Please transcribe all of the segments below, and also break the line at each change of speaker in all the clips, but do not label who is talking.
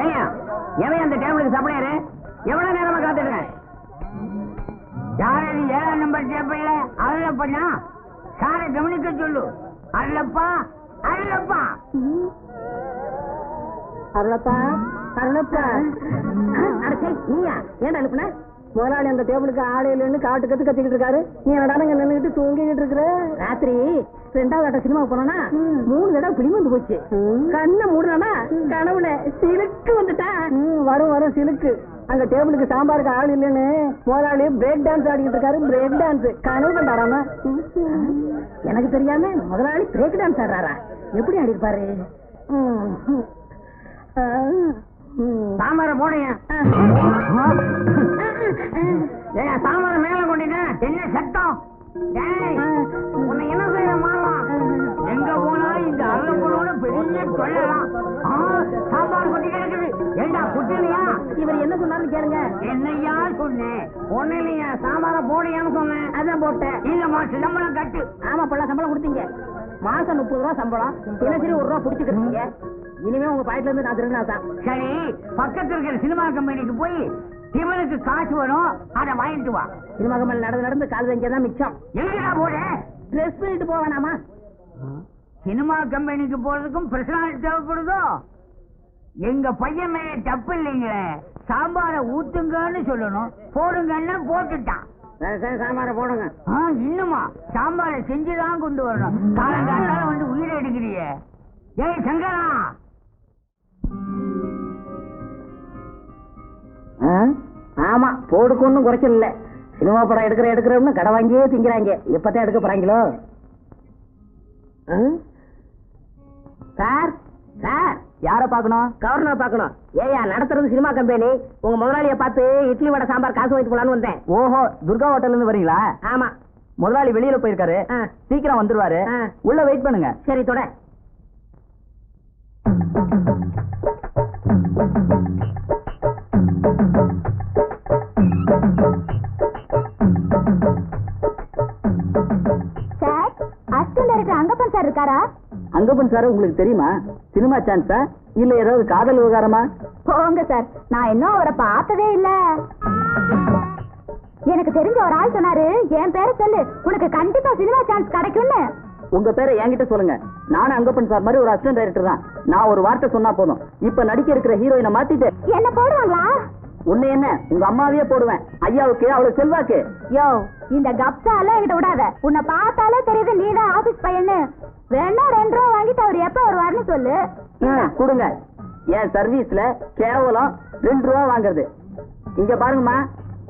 ஏயா எவன் அந்த டேபிளுக்கு சப்ளையரு எவ்வளவு நேரமா காத்துடுறேன் யாரது ஏழாம் நம்பர் டேபிள்ல அருளப்பண்ணா சாரை கவனிக்க சொல்லு. அருளப்பா அருளப்பா.
அருளப்பா அருளப்பா. அடச்சே நீயா? ஏன்டா அனுப்புன? முதலாளி அந்த டேபிளுக்கு ஆளே இல்லைன்னு காட்டு கத்து கத்திக்கிட்டு இருக்காரு. நீ என்னடா இங்க நின்னுகிட்டு தூங்கிக்கிட்டு இருக்கிற? ராத்திரி ரெண்டாவது ஆட்ட சினிமா போனோம்னா மூணு தடவை பிலிம் வந்து போச்சு. கண்ணை மூடனா கனவுல சிலுக்கு வந்துட்டா. வரும் வரும் சிலுக்கு. அங்க டேபிளுக்கு சாம்பாருக்கு ஆள் இல்லைன்னு முதலாளி பிரேக் டான்ஸ் ஆடிக்கிட்டு இருக்காரு பிரேக் டான்ஸ் கனவு கண்டாராமா? எனக்கு தெரியாம முதலாளி பிரேக் டான்ஸ் ஆடுறாரா? எப்படி ஆடிருப்பாரு?
சாம்பார ஏன் சாம்பார மேல கொண்டிட்டேன் என்ன டேய், உன்னை தொல்லலாம் சாம்பார் கொட்டி கிடக்குது. ஏண்டா குட்டிலையா
இவர் என்ன சொன்னாருன்னு கேளுங்க.
என்னையா சொன்னேன் ஒன்னிலையா சாம்பார போடையான்னு சொன்னேன்.
அதான் போட்டேன்.
இல்லம்மா சிதம்பரம் கட்டு.
ஆமா பள்ள சம்பளம் கொடுத்தீங்க. மாசம் முப்பது ரூபா சம்பளம். தினசரி ஒரு ரூபா புடிச்சுக்கிறீங்க இனிமே உங்க பாக்கெட்ல இருந்து நான் திருடினா தான்.
சரி பக்கத்துல இருக்கிற சினிமா கம்பெனிக்கு போய் இவனுக்கு காசு வரும் அதை வாங்கிட்டு வா.
சினிமா கம்பெனி நடந்து நடந்து கால் தான் மிச்சம்.
எங்கடா போட
ட்ரெஸ் பண்ணிட்டு போக வேணாமா?
சினிமா கம்பெனிக்கு போறதுக்கும் பிரசனாலிட்டி தேவைப்படுதோ? எங்க பையன் மேல தப்பு இல்லைங்களே சாம்பார ஊத்துங்கன்னு சொல்லணும். போடுங்கன்னா போட்டுட்டான்.
சாம்பார போடுங்க.
ஆ, இன்னுமா? சாம்பாரை செஞ்சுதான் கொண்டு வரணும். காலங்காத்தால வந்து உயிரை எடுக்கிறியே. ஏய் சங்கரா!
ஆமா போடுக்கு ஒன்றும் குறைச்சல் இல்ல சினிமா படம் எடுக்கிற எடுக்கிறோம்னு கடை வாங்கியே திங்கிறாங்க. எப்பதான் எடுக்க போறாங்களோ? Sir sir.
யார பாக்கணும்
கவர்னர் பார்க்கணும். ஏயா நடத்துறது சினிமா கம்பெனி. உங்க முதலாளிய பார்த்து இட்லி வடை சாம்பார் காசு வாங்கிட்டு போலான்னு வந்தேன்.
ஓஹோ துர்கா ஹோட்டல்ல இருந்து வரீங்களா?
ஆமா.
முதலாளி வெளியில போயிருக்காரு. சீக்கிரம் வந்துருவாரு. உள்ள வெயிட் பண்ணுங்க.
சரி தொட.
அங்கப்பன் சார்
உங்களுக்கு தெரியுமா? சினிமா சான்ஸா இல்ல ஏதாவது காதல் விவகாரமா?
போங்க சார். நான் இன்னும் அவரை பார்த்ததே இல்ல. எனக்கு தெரிஞ்ச ஒரு ஆள் சொன்னாரு. என் பேரை சொல்லு. உனக்கு கண்டிப்பா சினிமா சான்ஸ் கிடைக்கும்னு.
உங்க பேரை என்கிட்ட சொல்லுங்க. நானும் அங்கப்பன் சார் மாதிரி ஒரு அசிஸ்டன்ட் டைரக்டர் தான். நான் ஒரு வார்த்தை சொன்னா போதும். இப்ப நடிக்க இருக்கிற ஹீரோயினை மாத்திட்டு.
என்ன போடுவாங்களா?
உன்னை என்ன? உங்க அம்மாவையே போடுவேன். ஐயாவுக்கு அவ்வளவு செல்வாக்கு.
யோ இந்த கப்சா எல்லாம் என்கிட்ட விடாத. உன்னை பார்த்தாலே தெரியுது நீதான் ஆபீஸ் பையன்னு. வேணா ரெண்டு ரூபா வாங்கிட்டு அவர் எப்ப வருவாருன்னு சொல்லு.
கொடுங்க. என் சர்வீஸ்ல கேவலம் ரெண்டு ரூபா வாங்குறது. இங்க பாருங்கம்மா.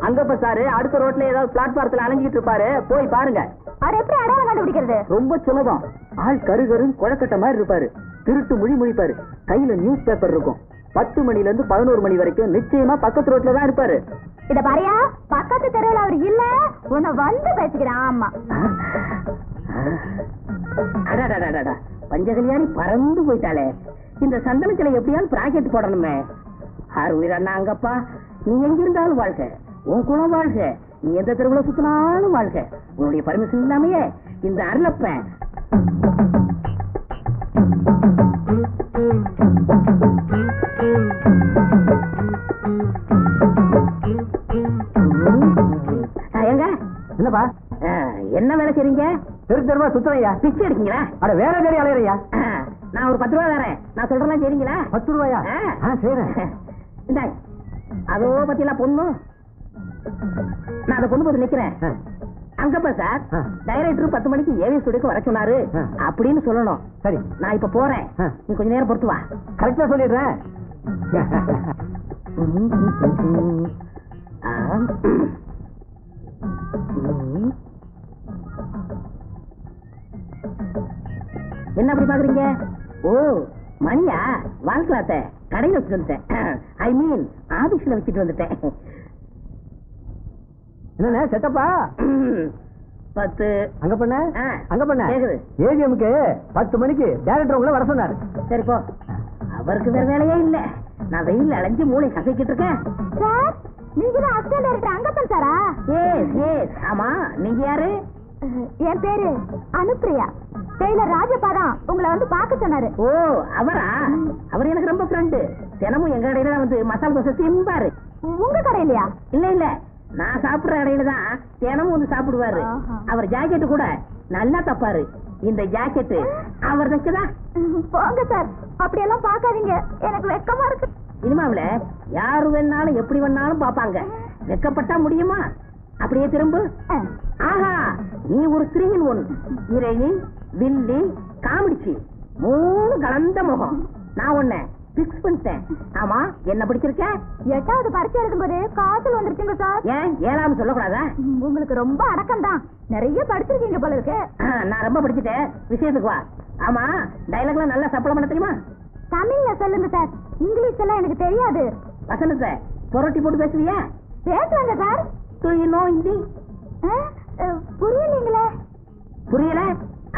அங்கப்ப சாரு அடுத்த ரோட்ல ஏதாவது பிளாட்பாரத்துல அலைஞ்சிட்டு இருப்பாரு. போய் பாருங்க.
அவர் எப்படி அடையாளம் கண்டுபிடிக்கிறது?
ரொம்ப சுலபம். ஆள் கரு கருன்னு குழக்கட்ட மாதிரி இருப்பாரு. திருட்டு மொழி முழிப்பாரு. கையில நியூஸ் பேப்பர் இருக்கும். பத்து மணில இருந்து பதினோரு மணி வரைக்கும் நிச்சயமா பக்கத்து ரோட்ல தான் இருப்பாரு.
இத பாரியா பக்கத்து தெருவில் அவர் இல்ல. உன்னை வந்து பேசிக்கிறேன் ஆமா.
பஞ்சகல்யாணி பறந்து போயிட்டாளே. இந்த சந்தனத்துல எப்படியாவது பிராக்கெட் போடணுமே. ஆறு உயிர் அண்ணா அங்கப்பா நீ எங்க இருந்தாலும் வாழ்க. உன் குணம் வாழ்க. நீ எந்த தெருவுல சுத்தினாலும் வாழ்க. உன்னுடைய பர்மிஷன் இல்லாமையே இந்த அருளப்பன்.
என்னப்பா?
என்ன வேலை செய்றீங்க?
தெரு தெருவா சுத்துறையா
பிச்சை எடுக்கீங்களா?
அட வேற தேடி அலையறையா?
நான் ஒரு பத்து ரூபா தரேன். நான் சொல்றேன் சரிங்களா
பத்து ரூபாயா? செய்றேன்.
இந்தாங்க அதோ பத்தியெல்லாம் பொண்ணு நான் அந்த பொண்ணு பார்த்து நிக்கிறேன். அங்கப்பா சார். டைரக்டர் பத்து மணிக்கு ஏவி ஸ்டுடியோக்கு வர சொன்னாரு. அப்படின்னு சொல்லணும்.
சரி.
நான் இப்ப போறேன். நீ கொஞ்ச நேரம் பொறுத்து வா.
கரெக்டா சொல்லிடுறேன்.
ஆ. என்ன அப்படி பாக்குறீங்க? ஓ மணியா? வாழ்க்கலாத்த கடையில வச்சுட்டு வந்துட்டேன். ஐ மீன் ஆபீஸ்ல வச்சுட்டு வந்துட்டேன்.
என்னண்ணே செட்டப்பா?
பத்து.
அங்க பண்ண. அங்க பண்ண.
கேக்குது.
ஏவிஎம்க்கு பத்து மணிக்கு டேரக்டர் உங்களை வர சொன்னாரு.
சரி போ. அவருக்கு வேற வேலையே இல்ல. நான் வெயில் அலைஞ்சு மூளை கசக்கிட்டு இருக்கேன்.
சார் நீங்க தான் அசிஸ்டன்ட் டைரக்டர் அங்கப்பன் சாரா?
ஏஸ் ஏஸ் ஆமா நீங்க யாரு?
என் பேரு அனுப்பிரியா. டெய்லர் ராஜப்பா தான் உங்களை வந்து பார்க்க சொன்னாரு.
ஓ அவரா? அவர் எனக்கு ரொம்ப ஃப்ரெண்டு தினமும் எங்க கடையில வந்து மசாலா தோசை திம்பாரு
உங்க கடையிலயா?
இல்ல இல்ல. நான் சாப்பிடுற கடையில தான் தினமும் வந்து சாப்பிடுவாரு. அவர் ஜாக்கெட் கூட நல்லா தப்பாரு. இந்த ஜாக்கெட் அவர் தைச்சதா?
போங்க சார். அப்படியெல்லாம் பார்க்காதீங்க. எனக்கு வெக்கமா இருக்கு.
சினிமாவுல யாரு வேணாலும் எப்படி வேணாலும் பாப்பாங்க வெக்கப்பட்டா முடியுமா? அப்படியே திரும்ப. ஆஹா நீ ஒரு த்ரீ இன் ஒன் ஹீரோயினி வில்லி காமெடிச்சி மூணு கலந்த முகம். நான் உன்னை பிக்ஸ் பண்ணிட்டேன். ஆமா என்ன பிடிச்சிருக்க?
எட்டாவது பரிச்சை எழுதும்போது காய்ச்சல் வந்துருச்சுங்க சார்.
ஏன் ஏழாம் சொல்லக்கூடாதா?
உங்களுக்கு ரொம்ப அடக்கம் தான் நிறைய படிச்சிருக்கீங்க போல இருக்கு.
நான் ரொம்ப படிச்சுட்டேன். விஷயத்துக்கு வா. ஆமா டைலாக்லாம் நல்லா சப்பளம் பண்ண தெரியுமா?
தமிழ்ல சொல்லுங்க சார். இங்கிலீஷ் எல்லாம் எனக்கு தெரியாது.
வசனத்தை புரட்டி போட்டு பேசுவியா?
பேசுவாங்க sir.
Do you know Hindi
புரியலீங்களே.
புரியல?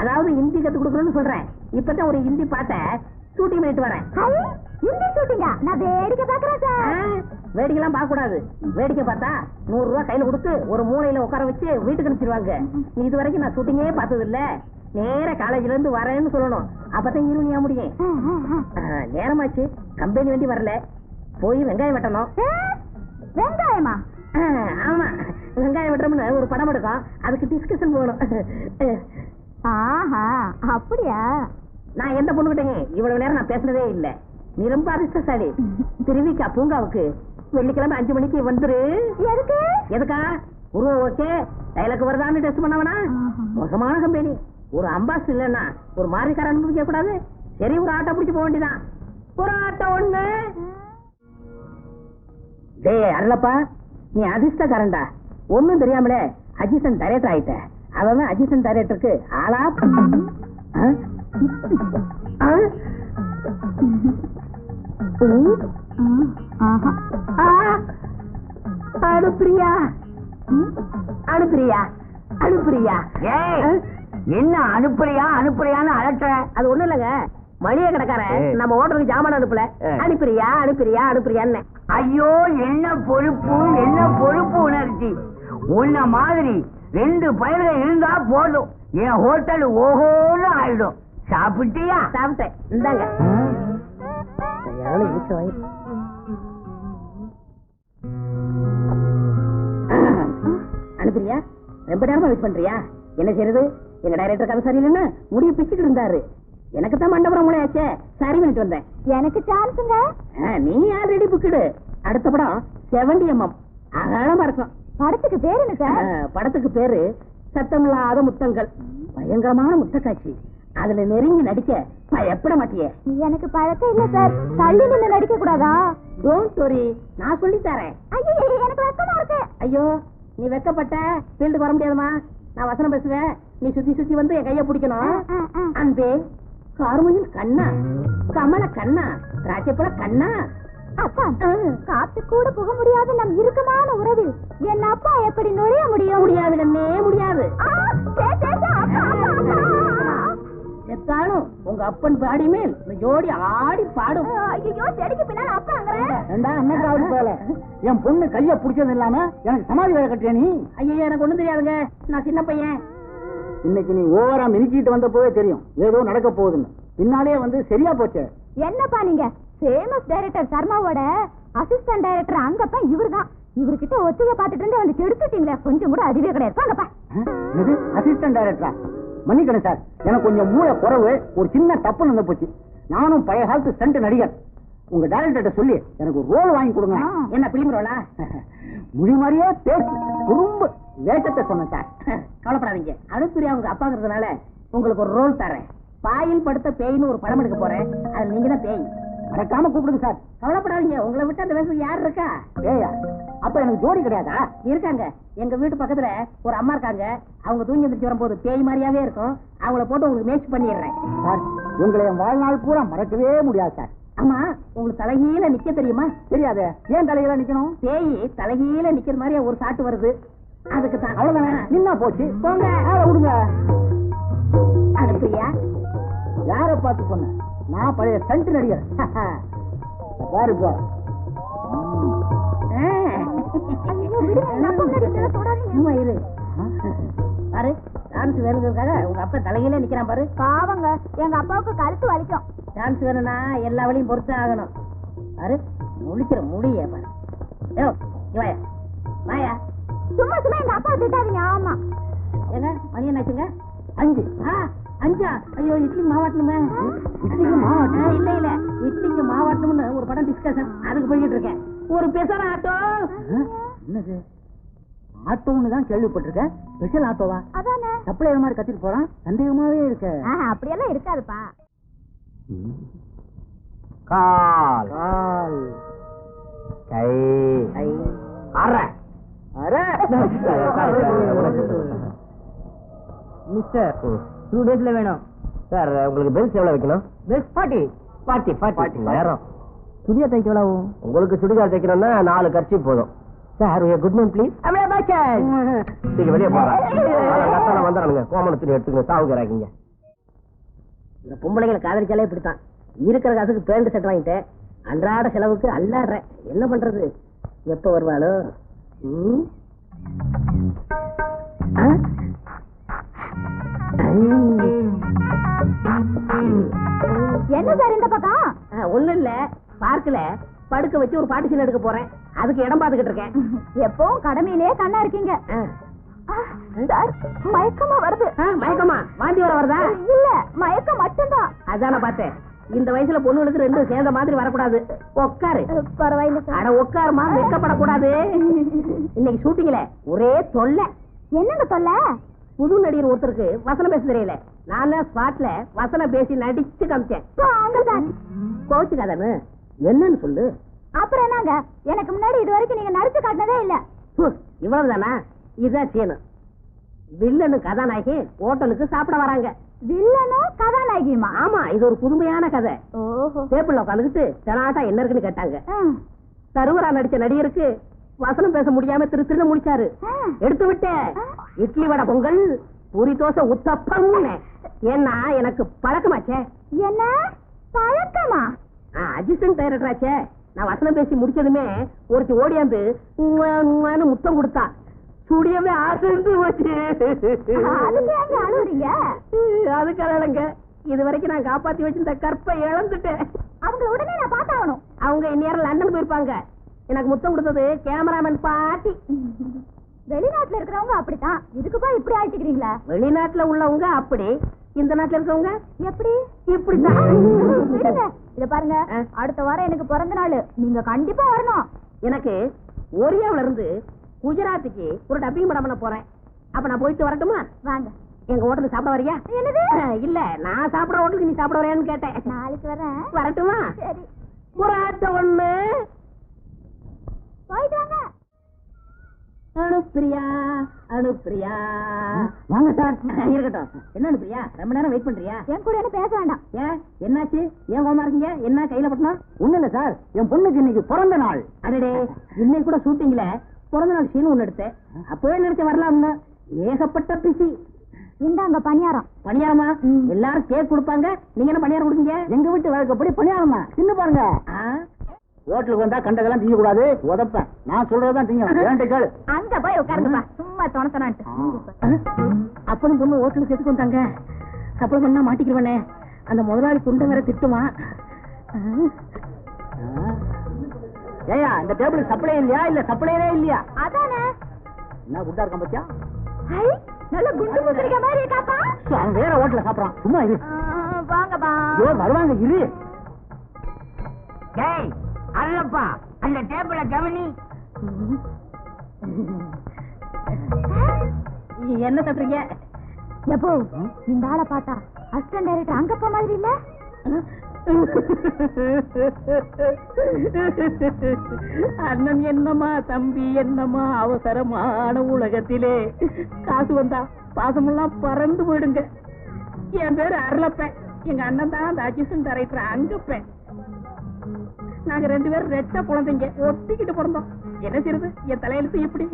அதாவது ஹிந்தி கத்து கொடுக்குறேன்னு சொல்றேன். இப்பதான் ஒரு ஹிந்தி பாட்டை ஷூட்டிங் பண்ணிட்டு வரேன்.
ஹிந்தி ஷூட்டிங்கா நான் வேடிக்கை பாக்குறேன் சார்.
வேடிக்கைலாம் பார்க்க கூடாது வேடிக்கை பார்த்தா நூறு ரூபாய் கையில கொடுத்து ஒரு மூலையில உட்கார வச்சு வீட்டுக்கு அனுப்பிச்சிருவாங்க. நீ இது வரைக்கும் நான் ஷூட்டிங்கே பார்த்தது இல்ல நேர காலேஜ்ல இருந்து வரேன்னு சொல்லணும். அப்பதான் ஈரோனியா முடியும்? நேரமாச்சு. கம்பெனி வண்டி வரல. போய் வெங்காயம் வெட்டணும்.
வெங்காயமா?
ஆமா. வெங்காயம் வெட்டுறோம்னு ஒரு படம் எடுக்கும் அதுக்கு டிஸ்கஷன் போகணும்.
ஆஹா அப்படியா?
நான் எந்த பொண்ணுகிட்டேங்க? இவ்வளவு நேரம் நான் பேசுனதே இல்ல. நீ ரொம்ப அதிர்ஷ்டசாலி. திருவிக்கா பூங்காவுக்கு வெள்ளிக்கிழமை அஞ்சு மணிக்கு வந்துரு.
எதுக்கு?
எதுக்கா? உருவம் ஓகே டைலாக் வருதான்னு டெஸ்ட் பண்ணவனா. மோசமான கம்பெனி. ஒரு அம்பாஸ் இல்லன்னா ஒரு மாறிக்கார அனுபவிக்க கூடாது. சரி ஒரு ஆட்டோ பிடிச்சு போக வேண்டியதான் ஒரு ஆட்டோ ஒண்ணு. டேய் அருளப்பா. நீ அதிர்ஷ்டக்காரன்டா. ஒண்ணும் தெரியாமலே அசிஸ்டன்ட் டைரக்டர் ஆயிட்ட. அவன் அசிஸ்டன்ட் டைரக்டருக்கு ஆளா! அனுப்பிரியா? அனுப்பிரியா? அனுப்பிரியா?
என்ன அனுப்புறியா அனுப்புறியான்னு அலட்டுற
அது ஒண்ணு இல்லங்க. மளிகை கடைக்காரன். நம்ம ஹோட்டலுக்கு ஜாமான் அனுப்பல. அனுப்பிரியா அனுப்பிரியா அனுப்பிரியான்னு.
ஐயோ என்ன பொறுப்பு என்ன பொறுப்பு உணர்ச்சி? உன்ன மாதிரி ரெண்டு பயிர்கள் இருந்தா போதும். என் ஹோட்டல் ஓஹோன்னு ஆயிடும். சாப்பிட்டியா?
சாப்பிட்டேன். இந்தாங்க. அனுப்புறியா ரொம்ப நேரமா வெயிட் பண்றியா? என்ன செய்யறது எங்க டைரக்டர் கதை சரியில்லைன்னு முடிய பிச்சுக்கிட்டு இருந்தாரு. எனக்கு தான் மண்டபுரம் மூளையாச்சே. சரி பண்ணிட்டு வந்தேன்.
எனக்கு சான்ஸுங்க
ஆ, நீ ஆல்ரெடி புக்குடு அடுத்த படம் செவன்டி எம்எம் அகலமா இருக்கும்.
படத்துக்கு பேர் என்ன சார்?
படத்துக்கு பேரு சத்தமில்லாத முத்தங்கள். பயங்கரமான முத்த காட்சி அதுல நெருங்கி நடிக்க பயப்பட மாட்டியே.
எனக்கு பழக்கம் இல்ல சார். தள்ளி நின்னு நடிக்க கூடாதா
டோன்ட் வரி நான் சொல்லி தரேன்.
ஐயோ எனக்கு வெக்கமா இருக்கு.
ஐயோ நீ வெக்கப்பட்ட ஃபீல்டுக்கு வர முடியாதுமா நான் வசனம் பேசுவேன். நீ சுத்தி சுத்தி வந்து என் கைய பிடிக்கணும். அன்பே கார்முகில் கண்ணா கமல கண்ணா ராஜப்பழ கண்ணா
அப்பா. காத்து கூட புக முடியாத நம் இறுக்கமான உறவில் என் அப்பா எப்படி நுழைய முடியும்?
முடியாது. கண்ணே முடியாது. செத்தாலும் உங்க அப்பன் பாடி மேல் இந்த ஜோடி ஆடி பாடும்.
ஐயோ செடிக்கு பின்னால அப்பாங்கிறேன்
ஏண்டா அண்ணன் போல? என் பொண்ணு கைய பிடிச்சது இல்லாம எனக்கு சமாதி வேலை கட்டிய நீ?
ஐயோ எனக்கு ஒண்ணும் தெரியாதுங்க. நான் சின்ன பையன்.
இன்னைக்கு நீ ஓவரா மினிக்கிட்டு வந்த போதே தெரியும். ஏதோ நடக்க போகுதுன்னு. பின்னாலே வந்து சரியா போச்சே.
என்னப்பா நீங்க? ஃபேமஸ் டைரக்டர் சர்மாவோட அசிஸ்டன்ட் டைரக்டர் அங்கப்பா இவர்தான். இவர்கிட்ட ஒத்திகை பார்த்துட்டு இருந்து வந்து கெடுத்துட்டீங்களே. கொஞ்சம் கூட அறிவே கிடையாது. வாங்கப்பா.
இது அசிஸ்டன்ட் டைரக்டரா மன்னிக்கணும் சார் எனக்கு கொஞ்சம் மூளை குறைவு ஒரு சின்ன தப்பு நடந்து போச்சு. நானும் பழைய காலத்து ஸ்டண்ட் நடிகர். உங்க டைரக்டர்கிட்ட சொல்லி எனக்கு ஒரு ரோல் வாங்கி கொடுங்க.
என்ன பிலிம் ரோலா
முடி மாதிரியே பேசு குறும்பு வேஷத்தை சொன்னேன் சார்
கவலைப்படாதீங்க. அனுப்பிரியா உங்க அப்பாங்கிறதுனால உங்களுக்கு ஒரு ரோல் தரேன். பாயில் படுத்த பேய்னு ஒரு படம் எடுக்க போறேன். அதுல நீங்க தான் பேய்.
மறக்காம கூப்பிடுங்க சார்.
கவலைப்படாதீங்க. உங்களை விட்டு அந்த வேஷம் யார் இருக்கா?
ஏயா அப்ப எனக்கு ஜோடி கிடையாதா?
இருக்காங்க. எங்க வீட்டு பக்கத்துல ஒரு அம்மா இருக்காங்க. அவங்க தூங்கி எந்திரிச்சு வரும்போது பேய் மாதிரியாவே இருக்கும். அவங்கள போட்டு உங்களுக்கு மேட்ச் பண்ணிடுறேன்.
சார் உங்களை என் வாழ்நாள் பூரா மறக்கவே முடியாது சார்.
ஆமா உங்களுக்கு தலைகீழ நிக்க தெரியுமா?
தெரியாதே. ஏன் தலையில நிக்கணும்?
பேய் தலைகீழ நிக்கிற மாதிரி ஒரு சாட்டு வருது. அதுக்கு தான்.
அவ்வளவுதானே? நின்னா போச்சு.
போங்க.
விடுங்க. யார பார்த்து சொன்ன? நான் பழைய ஸ்டண்ட் நடிகர். பாரு
டான்ஸ் வேணுங்கிறதுக்காக உங்க அப்பா தலையில நிக்கிறான் பாரு.
பாவங்க எங்க அப்பாவுக்கு கழுத்து வலிக்கும்.
டான்ஸ் வேணும்னா எல்லா வழியும் பொறுத்து ஆகணும். பாரு முழிக்கிற முடிய பாரு. வாயா. வாயா.
சும்மா சும்மா எங்க அப்பா திட்டாதீங்க ஆமா.
ஏங்க மணி என்னாச்சுங்க? அஞ்சு. ஆ. அஞ்சா? ஐயோ இட்லி மாவாட்டணுமே? இட்லிக்கு மாவாட்டணும் இல்ல இல்ல. இட்லிக்கு மாவாட்டணும்னு ஒரு படம் டிஸ்கஷன் அதுக்கு போய்கிட்டு இருக்கேன். ஒரு பெசர ஆட்டோ என்னது? ஆட்டோன்னு தான் கேள்விப்பட்டிருக்கேன் ஸ்பெஷல் ஆட்டோவா?
அதானே.
சப்ளையர் மாதிரி கத்திட்டு போறான். சந்தேகமாவே இருக்க.
அப்படியெல்லாம் இருக்காதுப்பா.
கால்.
கால்.
கை.
ஐ
அரை
அரே
மிஸ்டர். டூ டேஸ்ல வேணும். சார் உங்களுக்கு பெல்ஸ் எவ்வளவு வைக்கணும்? பெல்ஸ் ஃபார்ட்டி ஃபார்ட்டி ஃபார்ட்டி நேரம்.
சுடியா தைக்க எவ்வளவு
உங்களுக்கு சுடிதார் தைக்கணும்னா நாலு கட்சி போதும். சார் குட் நேம் ப்ளீஸ் நீங்க வெளியே போங்க. வந்துடுறானுங்க கோமண துணி எடுத்துக்கங்க. சாவுகிறாங்க
இந்த பொம்பளைங்களை காதலிச்சாலே இப்படித்தான். இருக்கிற காசுக்கு பேண்ட் செட் வாங்கிட்டேன். அன்றாட செலவுக்கு அல்லாடுறேன். என்ன பண்றது? எப்ப வருவாளோ? ம்? ஆ?
என்ன சார் இந்த பக்கம்?
ஒண்ணும் இல்ல. பார்க்கல. படுக்க வச்சு ஒரு பாட்டு எடுக்க போறேன். அதுக்கு இடம் பார்த்துக்கிட்டு இருக்கேன்.
எப்பவும் கடமையிலே கண்ணா இருக்கீங்க. மயக்கமா வருது.
மயக்கமா. வாந்தி வர வருதா?
இல்ல மயக்கம் மட்டும்தான்.
அதான் பார்த்தேன். இந்த வயசுல பொண்ணுகளுக்கு ரெண்டும் சேர்ந்த மாதிரி வரக்கூடாது. உட்காரு
பரவாயில்ல
அட உட்காருமா வெக்கப்படக்கூடாது இன்னைக்கு ஷூட்டிங்ல ஒரே தொல்லை.
என்னங்க சொல்ல
புது நடிகர் ஒருத்தருக்கு வசனம் பேச தெரியல. நான் ஸ்பாட்ல வசனம் பேசி நடிச்சு காமிச்சேன்.
சார்.
கோச்சுக்காதனு என்னன்னு சொல்லு.
அப்புறம் என்னங்க? எனக்கு முன்னாடி இது வரைக்கும் நீங்க நடிச்சு காட்டினதே இல்ல.
இவ்வளவுதானா? இதுதான் சீனு வில்லனு கதாநாயகி ஹோட்டலுக்கு சாப்பிட வராங்க.
வில்லனும் கதாநாயகியுமா?
ஆமா இது ஒரு புதுமையான கதை. டேபிள்ல உட்காந்துக்கிட்டு தெனாட்டா என்ன இருக்குன்னு கேட்டாங்க. சருவரா நடிச்ச நடிகருக்கு வசனம் பேச முடியாம திரு திருன்னு முடிச்சாரு. எடுத்து விட்டேன் இட்லி வடை பொங்கல் பூரி தோசை உத்தப்பம்னு. ஏன்னா எனக்கு பழக்கமாச்சே.
என்ன? பழக்கமா?
அசிஸ்டன்ட் டைரக்டராச்சே நான் வசனம் பேசி முடிச்சதுமே ஒருத்தி ஓடியாந்து முத்தம் கொடுத்தா. சுடியவே ஆசைந்து போச்சு.
அதுக்கு
அதுக்காக இது வரைக்கும் நான் காப்பாத்தி வச்சிருந்த கற்பை இழந்துட்டேன்.
அவங்கள உடனே நான் பார்த்தாகணும்.
அவங்க இந்நேரம் லண்டன் போயிருப்பாங்க. எனக்கு முத்தம் கொடுத்தது கேமராமேன் பாட்டி
வெளிநாட்டுல இருக்கிறவங்க அப்படித்தான். இதுக்கு போய் இப்படி ஆயிட்டுக்கிறீங்களா
வெளிநாட்டுல உள்ளவங்க அப்படி. இந்த நாட்டுல இருக்கவங்க
எப்படி?
இப்படிதான்
இத பாருங்க. அடுத்த வாரம் எனக்கு பிறந்த நாள். நீங்க கண்டிப்பா வரணும்.
எனக்கு ஒரியாவுல இருந்து குஜராத்துக்கு ஒரு டப்பிங் படம் பண்ண போறேன். அப்ப நான் போயிட்டு வரட்டுமா?
வாங்க.
எங்க ஹோட்டலுக்கு சாப்பிட வரியா?
என்னது?
இல்ல நான் சாப்பிடுற ஹோட்டலுக்கு நீ சாப்பிட வரையான்னு கேட்டேன்.
நாளைக்கு வரேன்.
வரட்டுமா?
சரி.
ஒரு ஆட்ட ஒண்ணு அனுப்பிரியா அனுப்பிரியா. வாங்க சார். இருக்கட்டும் என்ன அனுப்பிரியா? ரொம்ப நேரம் வெயிட் பண்றியா?
என் கூட என்ன பேச வேண்டாம்.
ஏன்? என்னாச்சு? ஏன் கோமா இருக்கீங்க? என்ன கையில பட்டணும் ஒண்ணு இல்ல சார். என் பொண்ணுக்கு இன்னைக்கு பிறந்த நாள். அடடே இன்னைக்கு கூட ஷூட்டிங்ல பிறந்த நாள் சீன் ஒண்ணு எடுத்தேன். அப்பவே நினைச்ச வரலாம்னு ஏகப்பட்ட பிசி.
இந்தாங்க பணியாரம்.
பணியாரமா? எல்லாரும் கேக் கொடுப்பாங்க. நீங்க என்ன பணியாரம் கொடுங்க எங்க வீட்டு வழக்கப்படி பணியாரமா தின்னு பாருங்க.
ஹோட்டலுக்கு வந்தா கண்டதெல்லாம் திங்க கூடாது உதப்பேன் நான் சொல்றதுதான் திங்க. வேண்ட கேளு.
அங்க போய் உட்காருங்கப்பா சும்மா தொணத்தனான்ட்டு
அப்பனும் பொண்ணு ஹோட்டலுக்கு எதுக்கு வந்தாங்க சப்பளம் பண்ணா மாட்டிக்கிறவனே அந்த முதலாளி குண்டை வேற திட்டுமா?
ஏயா இந்த டேபிள் சப்ளை இல்லையா? இல்ல சப்ளையரே இல்லையா?
அதானே.
என்ன குண்டா இருக்கான் பத்தியா?
ஐ நல்ல குண்டு குதிரிக்க மாதிரி இருக்காப்பா.
அவன் வேற ஹோட்டல்ல சாப்பிடறான். சும்மா இரு.
ஆ, வாங்கப்பா
வருவாங்க இரு. டேய் அல்லப்பா அந்த டேபிள கவனி.
என்ன சொல்றீங்க?
எப்போ? இந்த ஆளை பார்த்தா அசிஸ்டன்ட் டைரக்டர் அங்கப்பா மாதிரி இல்ல?
அண்ணன் என்னமா தம்பி என்னமா அவசரமான உலகத்திலே. காசு வந்தா பாசமெல்லாம் பறந்து போயிடுங்க. என் பேரு அருளப்பேன். எங்க அண்ணன் தான் அந்த அசிஸ்டன்ட் டைரக்டர் அங்கப்பேன் நாங்க ரெண்டு பேரும் ரெட்ட குழந்தைங்க. ஒட்டிக்கிட்டு பிறந்தோம். என்ன செய்யறது என் தலையெழுத்து இப்படி.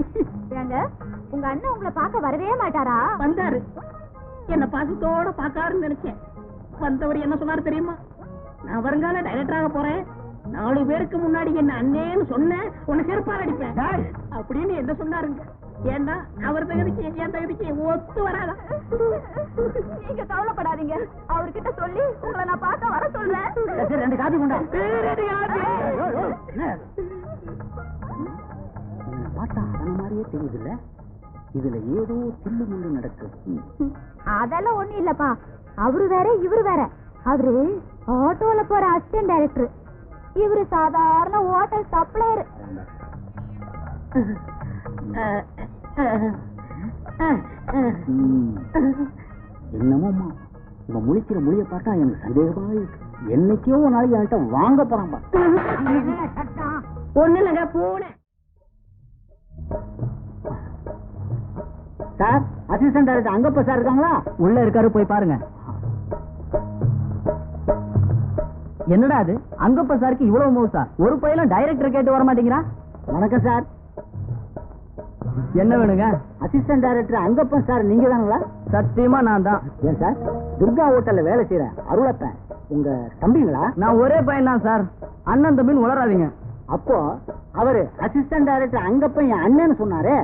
ஏங்க உங்க அண்ணன் உங்களை பார்க்க வரவே மாட்டாரா?
வந்தாரு. என்ன பாசத்தோட பாக்காருன்னு நினைச்சேன். வந்தவர் என்ன சொன்னாரு தெரியுமா? நான் வருங்கால டைரக்டராக போறேன். நாலு பேருக்கு முன்னாடி என்ன அண்ணேன்னு சொன்னேன். உன்னை செருப்பால் அடிப்பேன். அப்படின்னு என்ன சொன்னாருங்க. ஏன்னா அவர் தகுதிக்கு என் தகுதிக்கு ஒத்து வராதா?
நீங்க கவலைப்படாதீங்க. அவர்கிட்ட சொல்லி உங்களை நான் பார்க்க வர சொல்றேன்.
ரெண்டு காப்பி கொண்டா.
பார்த்தா அவன மாதிரியே தெரியுதுல்ல? இதுல ஏதோ தில்லு முள்ளு நடக்கு.
அதெல்லாம் ஒண்ணும் இல்லப்பா. அவரு வேற இவரு வேற. அவரு ஆட்டோல போற அசிஸ்டன்ட் டைரக்டர் இவரு சாதாரண ஹோட்டல் சப்ளையர்.
என்னமோம்மா? இவன் முழிக்கிற மொழியை பார்த்தா எனக்கு சந்தேகமா இருக்கு. என்னைக்கோ ஒரு நாளைக்கு என்கிட்ட வாங்க போறான் பாரு.
என்ன சட்டம்
ஒண்ணு இல்லைங்க பூனை.
Sir assistant director Angappa sir இருக்காங்களா?
உள்ள இருக்காரு போய் பாருங்க. என்னடா அது? அங்கப்ப சாருக்கு இவ்வளவு மவுசா ஒரு பையலும் டைரக்டர் கேட்டு வர மாட்டேங்கிறான்
வணக்கம் சார்.
என்ன வேணுங்க?
அசிஸ்டன்ட் டைரக்டர் அங்கப்பன் சார் நீங்க தானுங்களா
சத்தியமா நான் தான்
ஏன் சார்? துர்கா ஹோட்டல்ல வேலை செய்யறேன் அருளப்பன் உங்க தம்பிங்களா?
நான் ஒரே பையன் தான் சார். அண்ணன் தம்பின்னு உளராதீங்க
அப்போ அவரு அசிஸ்டன்ட் டைரக்டர் அங்கப்பன் என் அண்ணன்னு சொன்னாரே?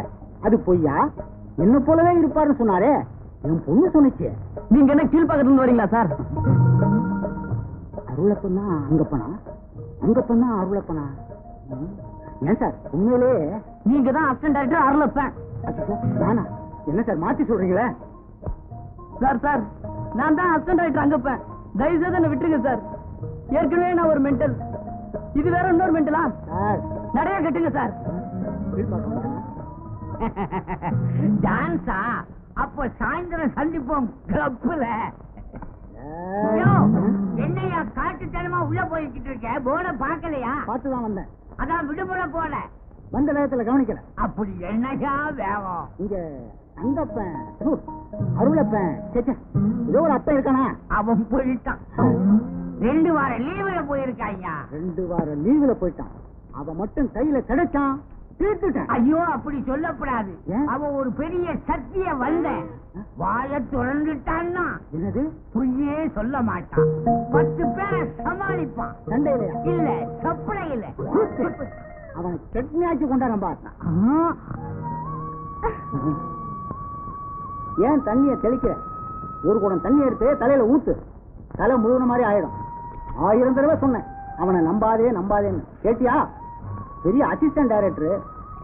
அது பொய்யா? என்ன போலவே இருப்பாருன்னு சொன்னாரே? என் பொண்ணு சொன்னுச்சு.
நீங்க என்ன கீழ்பக்கத்துல இருந்து வரீங்களா சார்?
அருளப்பன் தான் அங்கப்பனா? அங்கப்பன் தான் அருளப்பனா. ஏன் சார்? உண்மையிலே
நீங்க தான் அசிஸ்டன்ட் டைரக்டர் அருளப்பேன்
நானா? என்ன சார் மாத்தி சொல்றீங்களே?
சார் சார் நான் தான் அசிஸ்டன்ட் டைரக்டர் அங்கப்பேன். தயவு செய்து என்ன விட்டுருங்க சார். ஏற்கனவே நான் ஒரு மென்டல் இது வேற இன்னொரு மென்டலா நிறைய கட்டுங்க சார்? டான்ஸா அப்போ சாயந்தரம் சந்திப்போம் கிளப்புல காட்டுத்தனமா உள்ள போய்கிட்டு இருக்க போர்ட பாக்கலையா
பார்த்து தான் வந்தேன்.
அதான் விடுமுறை போல.
வந்த நேரத்துல கவனிக்கல.
அப்படி என்னையா வேகம்?
இங்க அங்கப்பன் ஹு, அருளப்பன். ஏதோ ஒரு அப்பன் இருக்கானா?
அவன் போயிட்டான். ரெண்டு வாரம் லீவுல போயிருக்காய்யா.
ரெண்டு வாரம் லீவுல போயிட்டான். அவன் மட்டும் கையில கிடைச்சான். தீர்த்துட்டேன்.
ஐயோ அப்படி சொல்லக்கூடாது.
ஏன்?
அவன் ஒரு பெரிய சக்திய வந்த. வாய திறந்துட்டான்னா
என்னது?
பொய்யே சொல்ல மாட்டான். பத்து பேரை சமாளிப்பான்.
சண்டையிலையா
இல்ல
அவனை ஆக்கி கொண்டாரம் பார்த்தான் ஏன் தண்ணிய தெளிக்கிற? ஒரு குடம் தண்ணி எடுத்து தலையில ஊத்து. தலை முழுகின மாதிரி ஆயிடும். ஆயிரம் தடவை சொன்னேன். அவனை நம்பாதே நம்பாதேன்னு. கேட்டியா? பெரிய அசிஸ்டன்ட் டைரக்டர்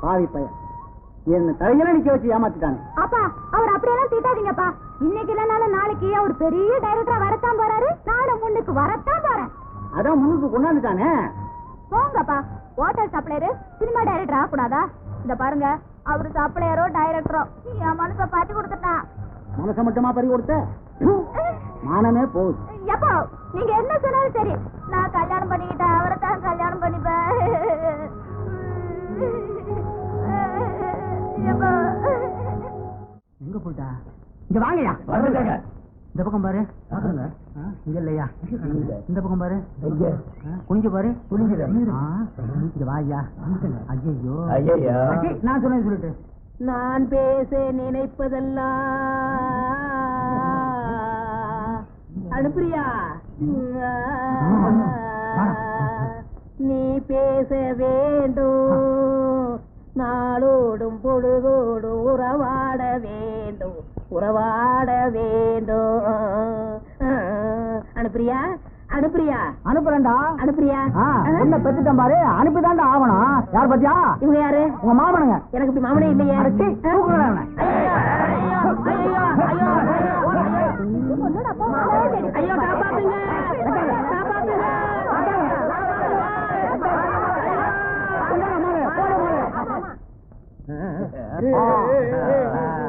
பாவி பையன். என்ன தலையில நிக்க வச்சு ஏமாத்திட்டானே.
அப்பா அவர் அப்படியெல்லாம் திட்டாதீங்கப்பா. இன்னைக்கு இல்லைனாலும் நாளைக்கு அவர் பெரிய டைரக்டரா வரத்தான் போறாரு. நானும் முன்னுக்கு வரத்தான் போறேன்.
அதான் முன்னுக்கு கொண்டாந்துட்டானே.
போங்கப்பா. ஹோட்டல் சப்ளையரு சினிமா டைரக்டர் ஆகக்கூடாதா? இந்த பாருங்க அவரு சப்ளையரோ டைரக்டரோ என் மனசை பாட்டி கொடுத்துட்டான்
மனசை மட்டுமா பறி கொடுத்த? மானமே போகுது.
எப்போ? நீங்க என்ன சொன்னாலும் சரி. நான் கல்யாணம் பண்ணிக்கிட்டேன் அவரை தான் கல்யாணம்
போயிட்டா இங்க வாங்கயா இந்த பக்கம் பாரு. இங்க இல்லையா? இந்த பக்கம் பாரு. குனிஞ்சு பாரு. இங்க வாயா ஐயோ. நான் சொன்னேன் சொல்லிட்டு.
நான் பேச நினைப்பதெல்லாம் அனுப்பிரியா நீ பேச வேண்டும். நாளோடும் பொழுதோடும் உறவாட வேண்டும். உறவாட வேண்டும். அனுப்பிரியா? அனுப்பிரியா?
அனுப்புறேன்டா.
அனுப்பிரியா?
ஆ, என்ன பெத்துட்டேன் பாரு. அனுப்பிதான்டா ஆகணும். யார் பத்தியா?
இவங்க யாரு?
உங்க மாமனுங்க.
எனக்கு இப்படி மாமனே இல்லையே. ஐயோ, ஐயோ, ஐயோ, ஐயோ,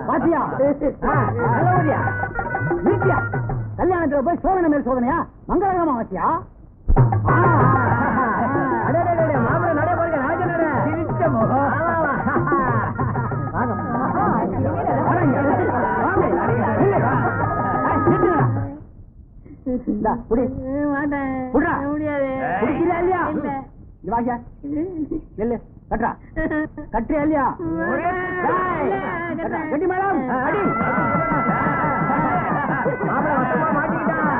பாத்தியா நல்லபடியா? வீட்டியா கல்யாணத்துல போய் சோதனை மேல் சோதனையா மங்களகரமா புடுறா.
முடியாது
வாங்க. நெல்லு. கட்டுறா. கட்டுறியா இல்லையா? கட்டி மேடம். அடி. மாப்பிள்ள மாட்டிக்கிட்டான்